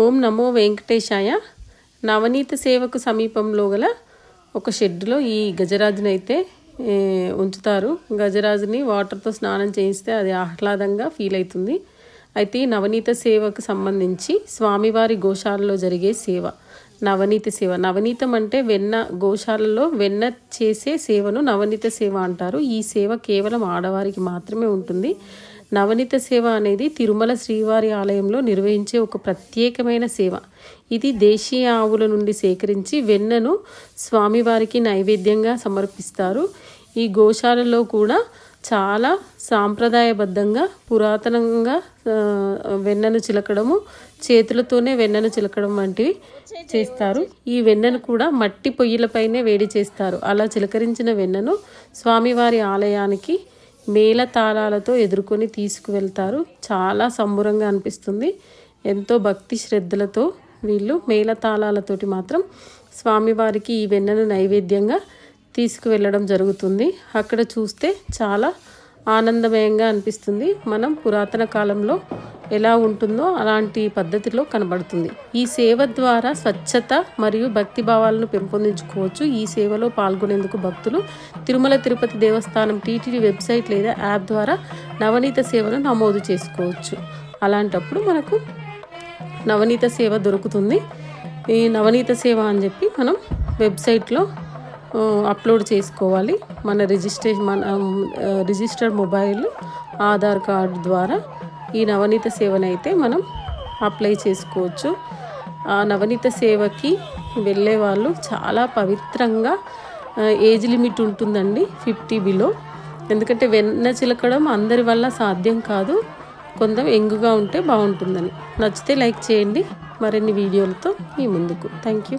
ఓం నమో వెంకటేశాయ. నవనీత సేవకు సమీపంలో గల ఒక షెడ్లో ఈ గజరాజుని అయితే ఉంచుతారు. గజరాజుని వాటర్తో స్నానం చేయిస్తే అది ఆహ్లాదంగా ఫీల్ అవుతుంది. అయితే ఈ నవనీత సేవకు సంబంధించి స్వామివారి గోశాలలో జరిగే సేవ నవనీత సేవ. నవనీతం అంటే వెన్న గోశాలలో వెన్న చేసే సేవను నవనీత సేవ అంటారు. ఈ సేవ కేవలం ఆడవారికి మాత్రమే ఉంటుంది. నవనీత సేవ అనేది తిరుమల శ్రీవారి ఆలయంలో నిర్వహించే ఒక ప్రత్యేకమైన సేవ. ఇది దేశీయ ఆవుల నుండి సేకరించి వెన్నను స్వామివారికి నైవేద్యంగా సమర్పిస్తారు. ఈ గోశాలలో కూడా చాలా సాంప్రదాయబద్ధంగా పురాతనంగా వెన్నను చిలకడము చేతులతోనే వెన్నను చిలకడం వంటివి చేస్తారు. ఈ వెన్నను కూడా మట్టి పొయ్యిలపైనే వేడి చేస్తారు. అలా చిలకరించిన వెన్నను స్వామివారి ఆలయానికి మేళ తాళాలతో ఎదుర్కొని తీసుకువెళ్తారు. చాలా సంబురంగా అనిపిస్తుంది. ఎంతో భక్తి శ్రద్ధలతో వీళ్ళు మేళ తాళాలతోటి మాత్రం స్వామివారికి ఈ వెన్నను నైవేద్యంగా తీసుకువెళ్ళడం జరుగుతుంది. అక్కడ చూస్తే చాలా ఆనందమయంగా అనిపిస్తుంది. మనం పురాతన కాలంలో ఎలా ఉంటుందో అలాంటి పద్ధతిలో కనబడుతుంది. ఈ సేవ ద్వారా స్వచ్ఛత మరియు భక్తి భావాలను పెంపొందించుకోవచ్చు. ఈ సేవలో పాల్గొనేందుకు భక్తులు తిరుమల తిరుపతి దేవస్థానం టీటీడీ వెబ్సైట్ లేదా యాప్ ద్వారా నవనీత సేవను నమోదు చేసుకోవచ్చు. అలాంటప్పుడు మనకు నవనీత సేవ దొరుకుతుంది. ఈ నవనీత సేవ అని చెప్పి మనం వెబ్సైట్లో అప్లోడ్ చేసుకోవాలి. మన రిజిస్ట్రేషన్ మన registered register mobile Aadhaar card ద్వారా ఈ నవనీత సేవను అయితే మనం అప్లై చేసుకోవచ్చు. ఆ నవనీత సేవకి వెళ్ళే వాళ్ళు చాలా పవిత్రంగా ఏజ్ లిమిట్ ఉంటుందండి ఫిఫ్టీ బిలో. ఎందుకంటే వెన్న చిలకడం అందరి వల్ల సాధ్యం కాదు. కొంచెం ఎంగుగా ఉంటే బాగుంటుందని. నచ్చితే లైక్ చేయండి. మరిన్ని వీడియోలతో మీ ముందుకు. Thank you